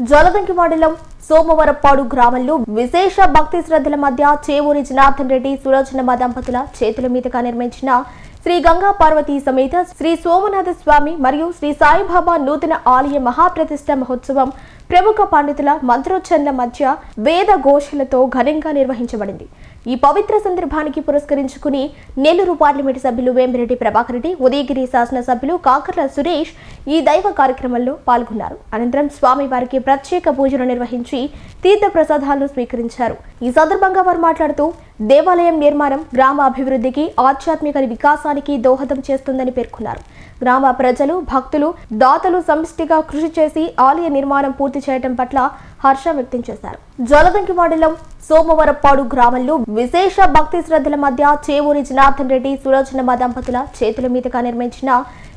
జలదంకి మండలం సోమవరపాడు గ్రామంలో విశేష భక్తి శ్రద్ధల మధ్య చేవూరి జనార్దన్ రెడ్డి సులోచనమ్మ దంపతుల చేతుల మీదుగా నిర్మించిన శ్రీ గంగా పార్వతీ సమేత శ్రీ సోమనాథ స్వామి మరియు శ్రీ సాయిబాబా నూతన ఆలయ మహాప్రతిష్ఠ మహోత్సవం ప్రముఖ పండితుల మంత్రోచ్చరణల మధ్య వేద ఘోషలతో ఘనంగా నిర్వహించబడింది. ఈ పవిత్ర సందర్భానికి పురస్కరించుకుని నెల్లూరు పార్లమెంటు సభ్యులు వేమిరెడ్డి ప్రభాకర్ రెడ్డి ఉదయగిరి శాసనసభ్యులు కాకర్ల సురేష్ ఈ దైవ కార్యక్రమంలో పాల్గొన్నారు. అనంతరం స్వామి వారికి ప్రత్యేక పూజలు నిర్వహించి తీర్థ ప్రసాదాలను స్వీకరించారు. ఈ సందర్భంగా వారు మాట్లాడుతూ దేవాలయం నిర్మాణం గ్రామ అభివృద్ధికి ఆధ్యాత్మిక వికాసానికి దోహదం చేస్తుందని పేర్కొన్నారు. గ్రామ ప్రజలు భక్తులు దాతలు సమిష్టిగా కృషి చేసి ఆలయ నిర్మాణం పూర్తి చేయడం పట్ల హర్షం వ్యక్తం చేశారు. జలదంకి మండలం సోమవరపాడు గ్రామంలో విశేష భక్తి శ్రద్ధల మధ్య చేవూరి జనార్దన్ రెడ్డి సులోచనమ్మ దంపతుల చేతుల మీదుగా నిర్మించిన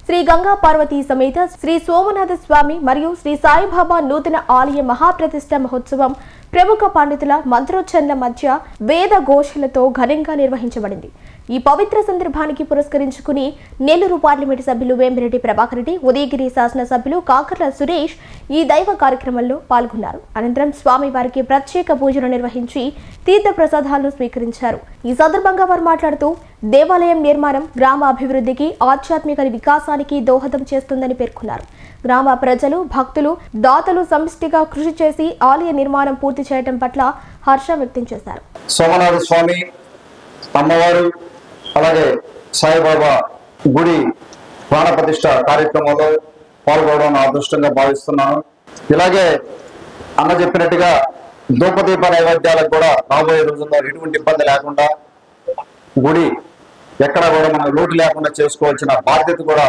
శ్రీ గంగా పార్వతీ సమేత శ్రీ సోమనాథ స్వామి మరియు శ్రీ సాయిబాబా నూతన ఆలయ మహాప్రతిష్ట మహోత్సవం ప్రముఖ పండితుల మంత్రోచ్చరణల మధ్య వేద ఘోషలతో ఘనంగా నిర్వహించబడింది. ఈ పవిత్ర సందర్భానికి పురస్కరించుకుని నెల్లూరు పార్లమెంటు సభ్యులు వేమిరెడ్డి ప్రభాకర్ రెడ్డి ఉదయగిరి శాసనసభ్యులు కాకర్ల సురేష్ ఈ దైవ కార్యక్రమంలో పాల్గొన్నారు. అనంతరం స్వామి వారికి ప్రత్యేక పూజలు నిర్వహించి తీర్థ ప్రసాదాలను స్వీకరించారు. ఈ సందర్భంగా వారు మాట్లాడుతూ దేవాలయం నిర్మాణం గ్రామ అభివృద్ధికి ఆధ్యాత్మిక వికాసానికి దోహదం చేస్తుందని పేర్కొన్నారు. గ్రామ ప్రజలు భక్తులు దాతలు సమిష్టిగా కృషి చేసి ఆలయ నిర్మాణం పూర్తి చేయడం పట్ల హర్షం వ్యక్తం చేశారు. సోమనాథ స్వామి అమ్మవారు అలాగే సాయిబాబా గుడి ప్రాణ ప్రతిష్ట కార్యక్రమంలో పాల్గొనడం నా అదృష్టంగా భావిస్తున్నాను. ఇలాగే అన్న చెప్పినట్టుగా ధూపదీప నైవేద్యాలకు కూడా రాబోయే రోజుల్లో ఎటువంటి ఇబ్బంది లేకుండా గుడి ఎక్కడ కూడా మనం లోటు లేకుండా చేసుకోవాల్సిన బాధ్యత కూడా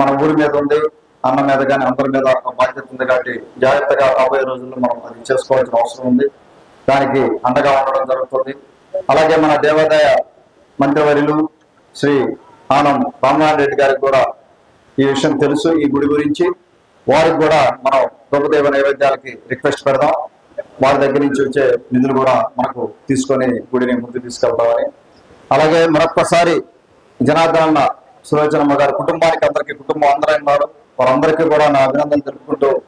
మన ఊరి మీద ఉంది. అన్న మీద కానీ అందరి మీద బాధ్యత ఉంది కాబట్టి జాగ్రత్తగా రాబోయే రోజుల్లో మనం అది చేసుకోవాల్సిన అవసరం ఉంది. దానికి అండగా ఉండడం జరుగుతుంది. అలాగే మన దేవాదాయ మంత్రివర్యులు శ్రీ ఆనం రామనారాయణ రెడ్డి గారికి కూడా ఈ విషయం తెలుసు ఈ గుడి గురించి. వారికి కూడా మనం ప్రభుదేవ నైవేద్యాలకి రిక్వెస్ట్ పెడదాం. వారి దగ్గర నుంచి వచ్చే నిధులు కూడా మనకు తీసుకొని గుడిని ముందుకు తీసుకెళ్తామని. అలాగే మరొక్కసారి జనార్దన సులోచనమ్మ గారి కుటుంబానికి అందరికీ కుటుంబం అందరూ ఉన్నారు వారందరికీ కూడా నా అభినందన తెలుపుకుంటూ